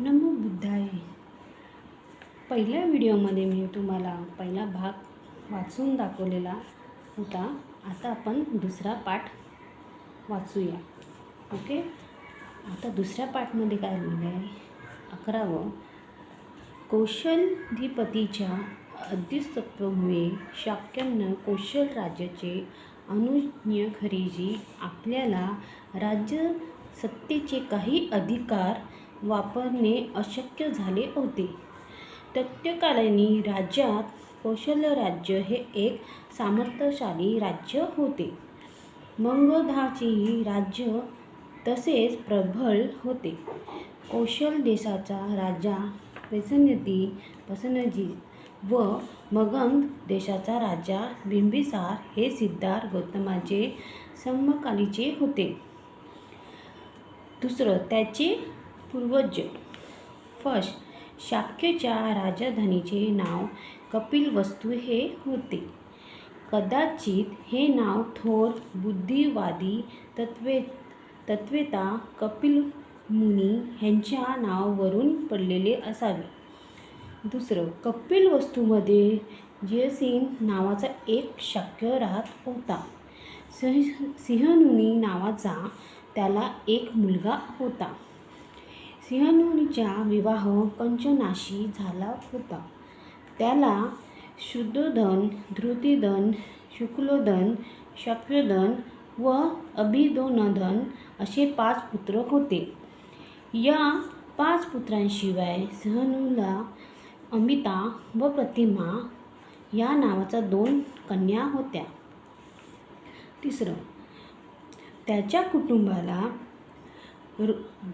नमो बुद्धाय. पहिल्या व्हिडिओमध्ये मी तुम्हाला पहिला भाग वाचून दाखवलेला होता. आता आपण दुसरा पाठ वाचूया. ओके? आता दुसऱ्या पाठमध्ये काय लिहिलं आहे अकरावं. कौशलधिपतीच्या अधिसत्वामुळे शाक्यांना कौशल राज्याचे अनुज्ञ खरेजी आपल्याला राज्य सत्तेचे काही अधिकार वापरणे अशक्य झाले होते. तत्कालीन राज्यात कौशल्य राज्य हे एक सामर्थ्यशाली राज्य होते. मगधाचेही राज्य तसेच प्रबळ होते. कौशल देशाचा राजा पेसनदी पसनजी व मगध देशाचा राजा बिंबिसार हे सिद्धार्थ गौतमाचे समकालीचे होते. दुसरं त्याचे पूर्वज. फश शाक्यच्या राजधानीचे नाव कपिलवस्तू हे होते. कदाचित हे नाव थोर बुद्धिवादी तत्वे तत्वेता कपिल मुनी ह्यांच्या नावावरून पडलेले असावे. दुसरं कपिल वस्तूमध्ये जयसिंग नावाचा एक शाक्य राहत होता. सिंह सिंहनुनी नावाचा त्याला एक मुलगा होता. सिंहनुनीचा विवाह कंचनाशी झाला होता. त्याला शुद्धोधन धृतीधन शुक्लोधन शक्योधन व अभिदोनधन असे पाच पुत्र होते. या पाच पुत्रांशिवाय सहनूला अमिता व प्रतिमा या नावाचा दोन कन्या होत्या. तिसरं त्याच्या कुटुंबाला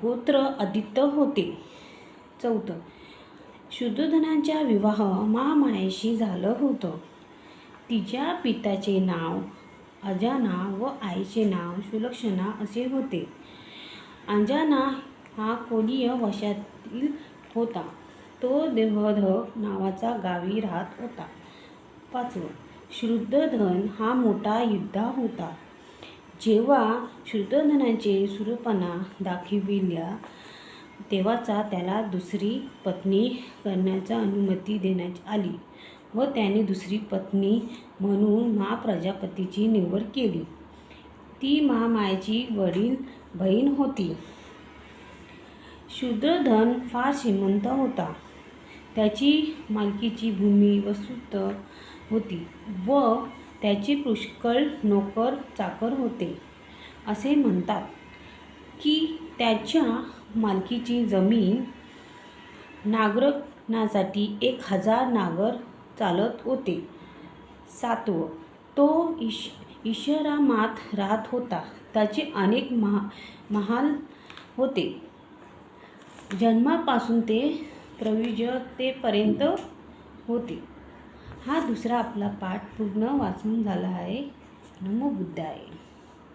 गोत्र आदित्य होते. चौथं शुद्धोधनाचा विवाह मामायाशी झालं होतं. तिच्या पित्याचे नाव अजाना व आईचे नाव सुलक्षणा असे होते. अंजाना हा कोलीय वशातील होता. तो देवध नावाचा गावी राहत होता. पाचवं शुद्धधन हा मोठा युद्धा होता. जेव्हा शुद्धोधनाचे सुरपणा दाखविल्या तेव्हाचा त्याला दुसरी पत्नी करण्याचा अनुमती देण्यात आली व त्याने दुसरी पत्नी म्हणून मा प्रजापतीची निवड केली. ती महामायाची वडील बहीण होती. शूद्रधन फार श्रीमंत होता. त्याची मालकीची भूमी वस्तुत होती व त्याचे पुष्कळ नोकर चाकर होते. असे म्हणतात की त्याच्या मालकीची जमीन नागरणासाठी एक हजार नागर चालत होते. सातवं तो इश इशरामात राहत होता. त्याचे अनेक महा महाल होते. जन्मापासून ते प्रविजतेपर्यंत होते. हा दुसरा आपला पाठ पूर्ण वाचून झाला आहे नमो बुद्धाय